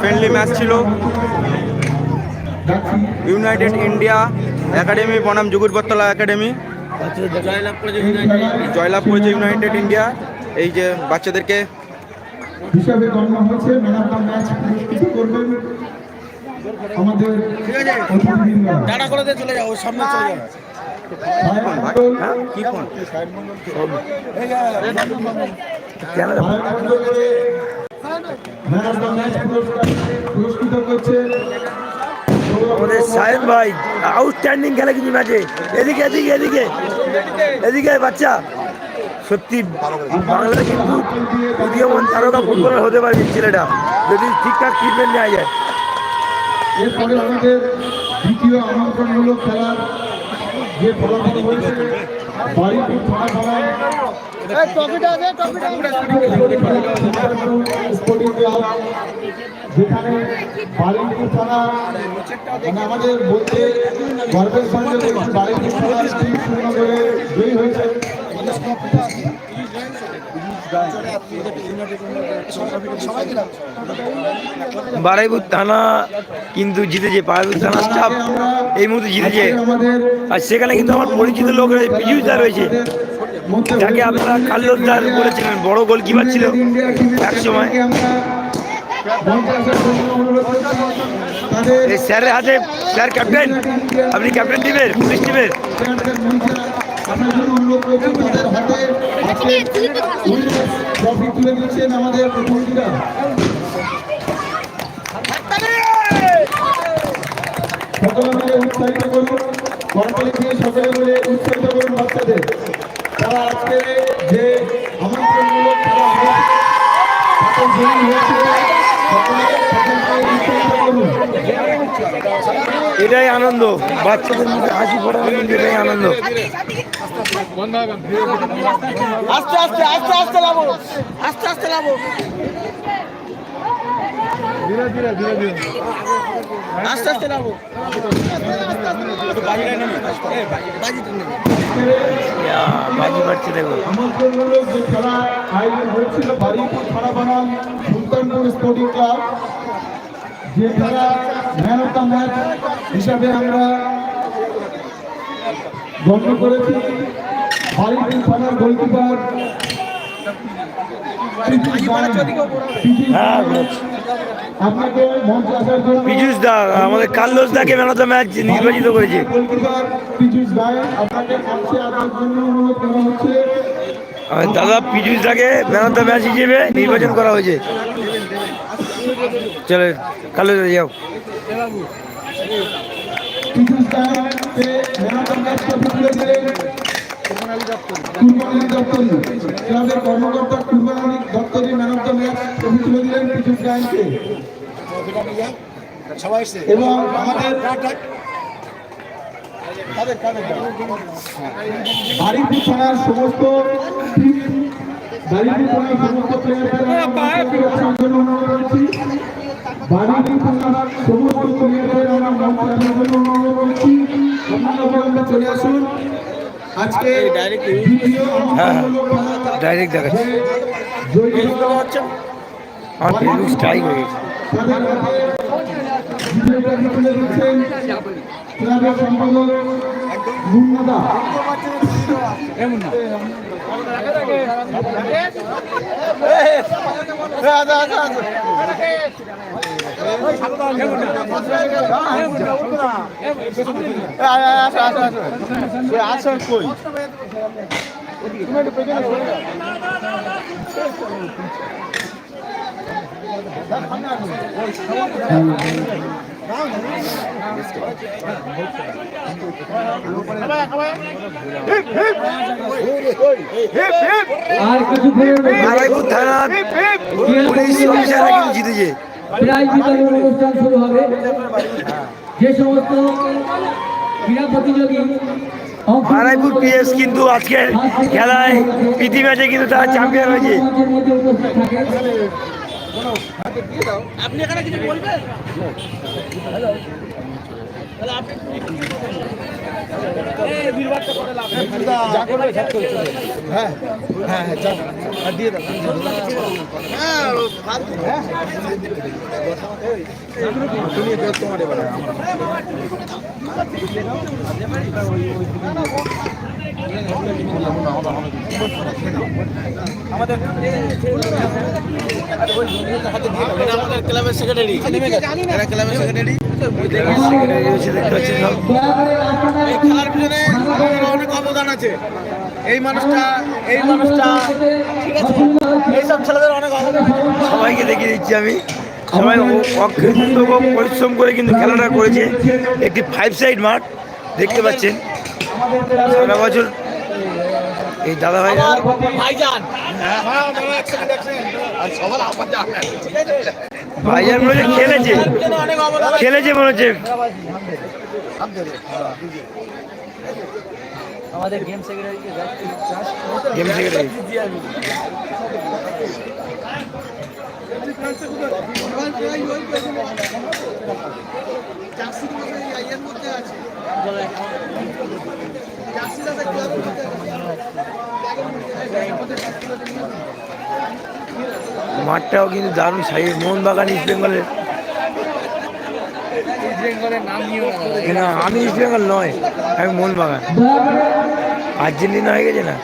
Friendly match ছিল united India academy বনাম Jugurbattala academy জয়লাভ করেছে ইউনাইটেড ইন্ডিয়া এই যে বাচ্চাদেরকে হিসাবে গণ্য হয়েছে ম্যান অফ দ্য ম্যাচ পুরস্কৃত করবেন আমাদের অতিথিবৃন্দরা। করে দিয়ে চলে যাও সামনে চলে যাও হ্যাঁ কি ফোন ম্যান সাহেব ভাই আউটস্ট্যান্ডিং খেলে কিন্তু ম্যাচে এদিকে এদিকে এদিকে। এদিকে বাচ্চা। সত্যি, বাংলাদেশ কিন্তু উদীয়মান তারকা ফুটবলার হতে পারে ছেলেটা। যদি ঠিকঠাক ট্রিটমেন্ট নেওয়া যায়। এরপরে আমাদের দ্বিতীয় আমন্ত্রণমূলক খেলার যে ফলাফল হয়েছে বাড়িপুর থানা ক্লাব যেখানে বারুইপুর থানা আমাদের বলতে গর্বের সঙ্গে বলছি বারুইপুর থানা জয়ী হয়েছে বারাইপুর থানা কিন্তু জিতেছে, বারাইপুর থানা স্টাফ এই মুহূর্তে জিতেছে। আর সেখানে কিন্তু আমার পরিচিত লোক রয়েছে রয়েছে। যাকে আপনারা কাল্লোর বলেছিলেন, বড় গোল গোলকিপার ছিল এক সময়। স্যারের হাতে স্যার ক্যাপ্টেন আপনি ক্যাপ্টেন টিমের পুলিশ টিমের ট্রফি তুলে দিচ্ছেন আমাদের প্রতিনিধিরা। সকলে উৎসাহিত করুন দিয়ে সকলে মিলে উৎসাহিত করুন বাচ্চাদের। তারা আজকে যে এটাই আনন্দ, বাচ্চাদের মধ্যে হাসি ফোটানো এটাই আনন্দ। আস্তে আস্তে আস্তে আস্তে লাভো আস্তে আস্তে লাভো আস্তে আস্তে লাভো স্পোর্টিং ক্লাব যে খেলা ম্যান অফ দ্য ম্যাচ হিসাবে আমরা গণ্য করেছি থানার গোলকিপার হ্যাঁ পীযুষ দা আমাদের কার্লোস দাকে ম্যান অফ দ্য ম্যাচ নির্বাচিত করেছে। দাদা পীযুষ দাকে ম্যান অফ দ্য ম্যাচ হিসেবে নির্বাচন করা হয়েছে। চলে কালো যাও। Piyush man of the match Kurbani Daptari. ক্লাবের কর্মকর্তা Kurbani Daptari man of the match trophy তুলে দিলেন গায়েকে সবাই এবং আমাদের বাড়িপুর থানার সমস্ত বাড়িপুর থানার সমস্ত প্লেয়ারদের জন্য অনুরোধ করছি বাড়িপুর থানার সমস্ত প্লেয়ারদের আমরা মঞ্চে অনুরোধ করছি। আপনারা চলে আসুন। আজকে আমন্ত্রণমূলক খেলা ডাইরেক্ট দেখাচ্ছে জয়ী আমার ফেসবুক স্ট্রাইক হয়ে গেছে সম্পাদক মুন্নাদা নারায়ণপুর থানার পুলিশ অফিসাররা কিন্তু জিতেছে। প্রাইজ বিতরণ অনুষ্ঠান শুরু হবে। যে সমস্ত ক্রীড়া প্রতিযোগী নারায়ণপুর পিএস কিন্তু আজকে খেলায় প্রীতি ম্যাচে কিন্তু তারা চ্যাম্পিয়ন হয়েছে। আপনি এখানে কিছু বলবেন? হ্যাঁ হ্যাঁ হ্যাঁ ক্লাবের সেক্রেটারি এরা ক্লাবের সেক্রেটারি সেক্রেটারি হচ্ছে দেখতে পাচ্ছেন সব দয়া করে আপনারা এই খেলার পিছনে অনেক অবদান আছে এই মানুষটা এই মানুষটা ঠিক আছে এইসব ছেলেদের অনেক অবদান সবাইকে দেখিয়ে দিচ্ছি আমি। সবাই ও- পরিশ্রম করে কিন্তু খেলাটা করেছে। একটি ফাইভ সাইড মাঠ দেখতে পাচ্ছেন। সারা বছর এই দাদা ভাই ভাইজান। ভাইজান মনে হচ্ছে খেলেছে। খেলেছে মনে হচ্ছে। গেম সেক্রেটারি মাঠটাও কিন্তু দারুণ সাইজ। মোহনবাগান ইস্ট বেঙ্গলের না, আমি ইস্ট বেঙ্গল নয়, আমি মোহনবাগান। আর্জেন্টিনা হয়ে গেছে না?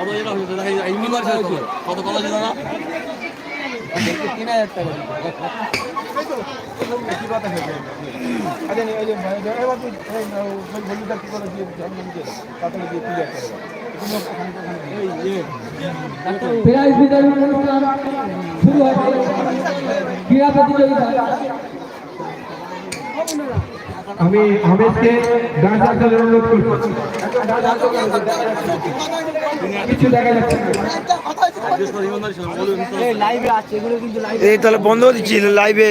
মাঠের মধ্যে তারা ভালোভাবে দেখতে পাবে আমাদের প্রায় বিতরণ অনুষ্ঠান শুরু হবে প্রাইজ বিতরণ অনুষ্ঠান ক্রীড়া প্রতিযোগিতা। আমি আমেশকে ডান্স আসার অনুরোধ করছি। এই তাহলে বন্ধ দিচ্ছি লাইভে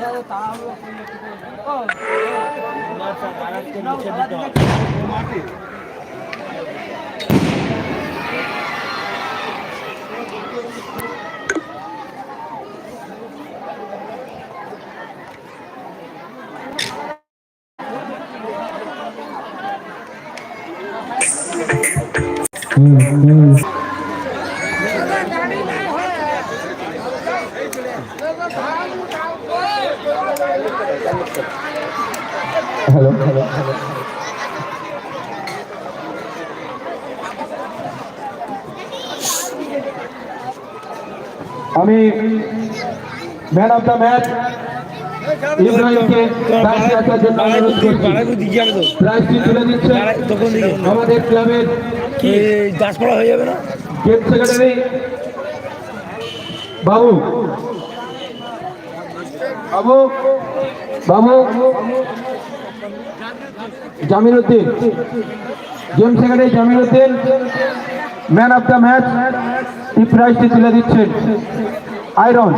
যারা আমি ম্যান অফ দ্য ম্যাচ ইব্রাহিমকে আমাদের হয়ে যাবে না বাবু। বাবু বাবু। Uddin game secretary Jamir Uddin man of the match এই প্রাইজটি তুলে দিচ্ছেন আয়রন।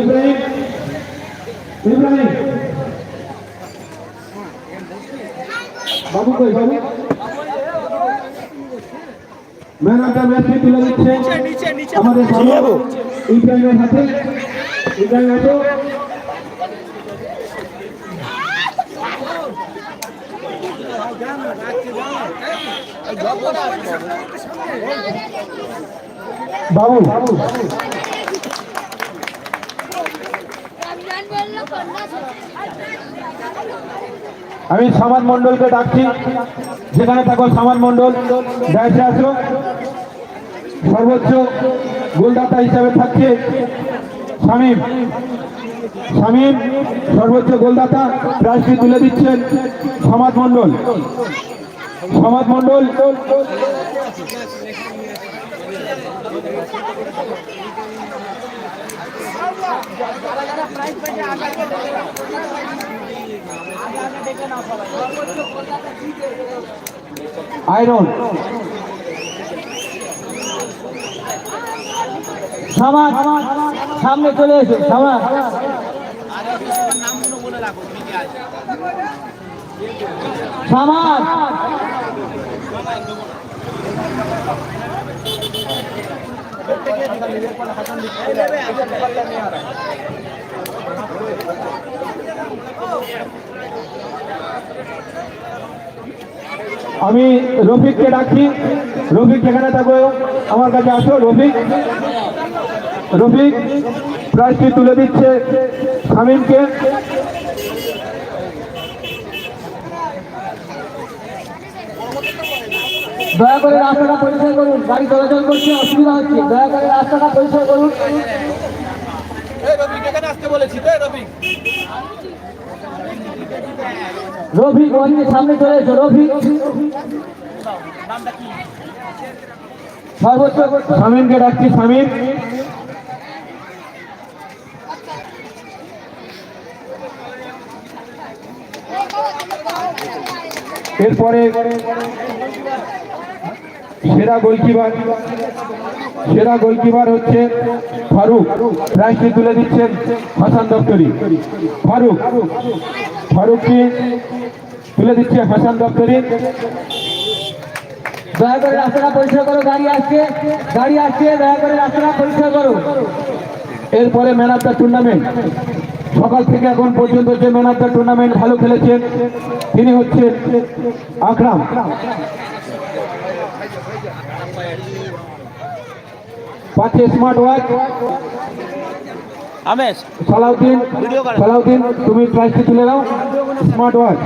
ইব্রাহিম ইব্রাহিম। বাবু কই বাবু ম্যান অফ দ্য ম্যাচটি তুলে দিচ্ছেন আমাদের ইব্রাহিমের হাতে। ইব্রাহিম হাতে বাবু। আমি সামান মন্ডলকে ডাকছি। যেখানে থাকো সামান মন্ডল ডাইসে আসো সর্বোচ্চ গোলদাতা হিসাবে থাকছে শামীম। শামীম, সর্বোচ্চ গোলদাতা। প্রাইজটি তুলে দিচ্ছেন সমাজ মন্ডল সমাজ মন্ডল। আয়রন। সমাজ সামনে চলে এসো সমাজ সমাজ আমি রফিককে ডাকছি রফিক যেখানে থাকো, আমার কাছে আসো, রফিক। রফিক প্রাইজটি তুলে দিচ্ছে শামীমকে। দয়া করে রাস্তাটা পরিষ্কার করুন গাড়ি চলাচল করছে অসুবিধা হচ্ছে। দয়া করে রাস্তাটা পরিষ্কার করুন। রফিক ওদিকে সামনে চলে এসো রফিক। সর্বোচ্চ শামীমকে ডাকছি শামীম এরপরে সেরা গোলকিপার সেরা গোলকিপার হচ্ছে ফারুক। প্রাইজটি তুলে দিচ্ছেন হাসান দপ্তরি। ফারুক ফারুককে তুলে দিচ্ছে হাসান দপ্তরি। দয়া করে রাস্তাটা পরিষ্কার করো গাড়ি আসছে গাড়ি আসছে দয়া করে রাস্তাটা পরিষ্কার করো। এরপরে ম্যান অফ দ্য টুর্নামেন্ট সকাল থেকে এখন পর্যন্ত যে ম্যান অফ দ্য টুর্নামেন্ট ভালো খেলেছেন তিনি হচ্ছেন আকরাম। পাঁচে স্মার্ট ওয়াচ আমেশ সালাউদ্দিন সালাউদ্দিন তুমি প্রাইজটি তুলে দাও স্মার্ট ওয়াচ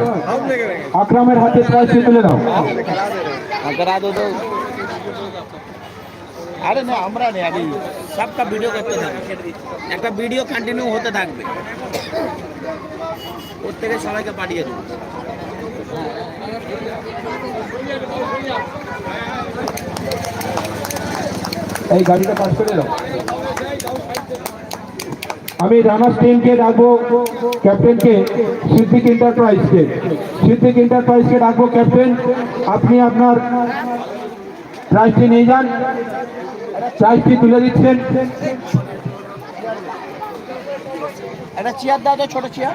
আকরামের হাতে প্রাইজটি তুলে দাও करा दो तो আরে না আমরা নেই আমি সবটা ভিডিও করতে থাকবে একটা ভিডিও কন্টিনিউ হতে থাকবে প্রত্যেকে সবাইকে পাঠিয়ে দেবো এই গাড়িটা পাস করে দাও। আমি রানার্স টিমকে ডাকবো, ক্যাপ্টেনকে, সিদ্দিক এন্টারপ্রাইজকে। সিদ্দিক এন্টারপ্রাইজকে ডাকবো, ক্যাপ্টেন, আপনি আপনার প্রাইজটি নিয়ে যান। প্রাইজটি তুলে দিচ্ছেন। একটা চেয়ার দাও ছোট চেয়ার।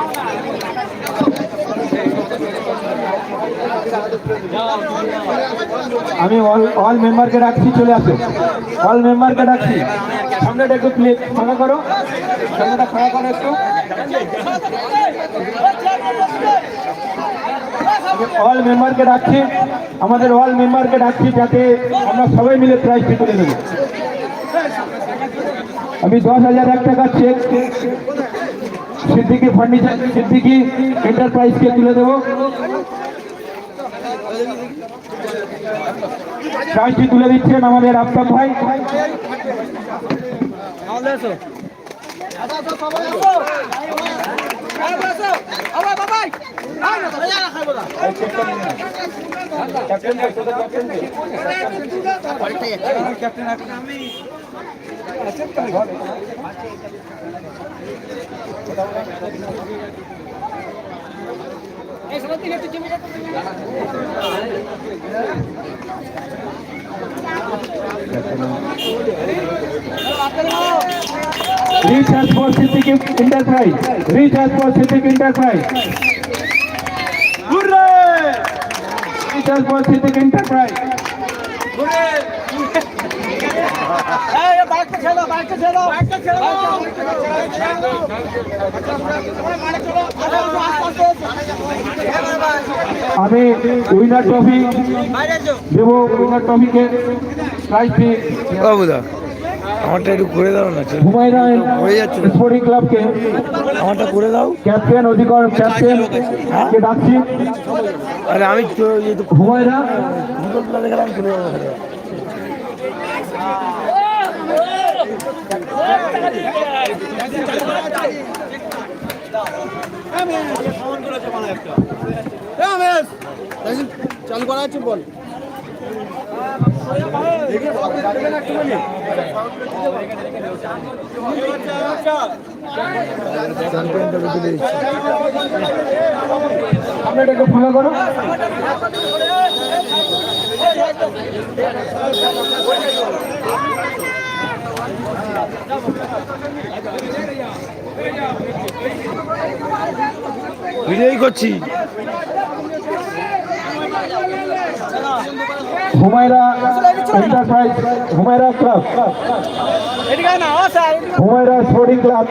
আমি অল অল মেম্বারকে ডাকছি, চলে আসো। অল মেম্বারকে ডাকছি। সামনেটা একটু প্লে ফাঁকা করো। সামনেটা ফাঁকা করো একটু। অল মেম্বারকে ডাকছি। আমাদের অল মেম্বারকে ডাকছি যাতে আমরা সবাই মিলে প্রাইজটি তুলে দেবো আমি দশ হাজার এক টাকা চেক সিদ্দিকি ফার্নিচার সিদ্দিকি এন্টারপ্রাইজকে তুলে দেবো। প্রাইজটি তুলে দিচ্ছেন আমাদের আফতাব ভাই। Recharge for Civic Enterprise. Recharge for Civic Enterprise. Hooray! Recharge for Civic Enterprise. আমি উইনার ট্রফি দেব উইনার ট্রফিকে প্রাইজটি বাবুদা আমারটা একটু করে দাও না ছেলে। হুমায়ুন হয়ে যাচ্ছে। স্পোর্টিং ক্লাবকে আমারটা করে দাও ক্যাপ্টেন অধিকর ক্যাপ্টেন কে ডাকছি আরে আমি তো এই তো হুমায়রা দুটো চলে যাব চালু করা আছে বল আমরা ভিডিওই করছি। Humayra enterprise Humayra club Humayra sporting club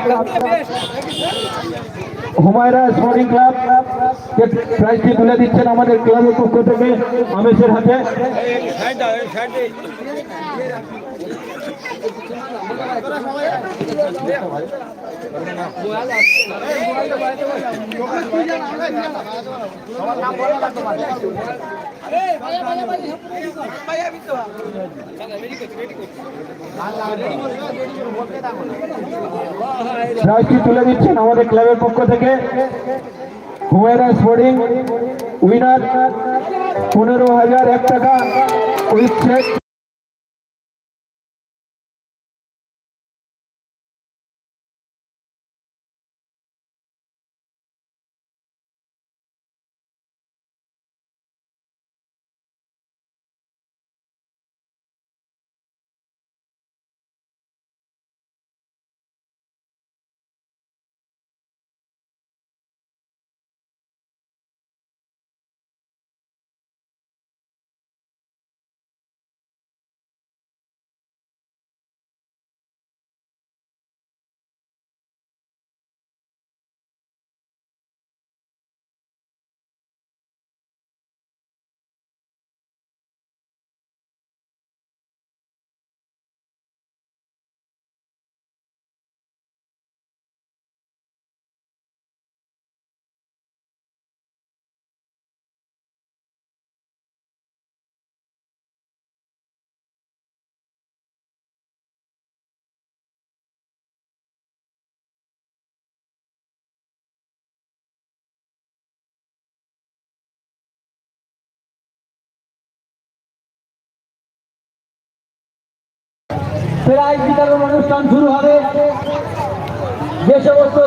Humayra sporting club প্রাইজটি তুলে দিচ্ছেন আমাদের ক্লাবের পক্ষ থেকে আমেশের হাতে। তুলে দিচ্ছেন আমাদের ক্লাবের পক্ষ থেকে। হুমায়রা স্পোর্টিং উইনার পনেরো হাজার এক টাকা উইথ প্রাইজ বিতরণ অনুষ্ঠান শুরু হবে। যে সমস্ত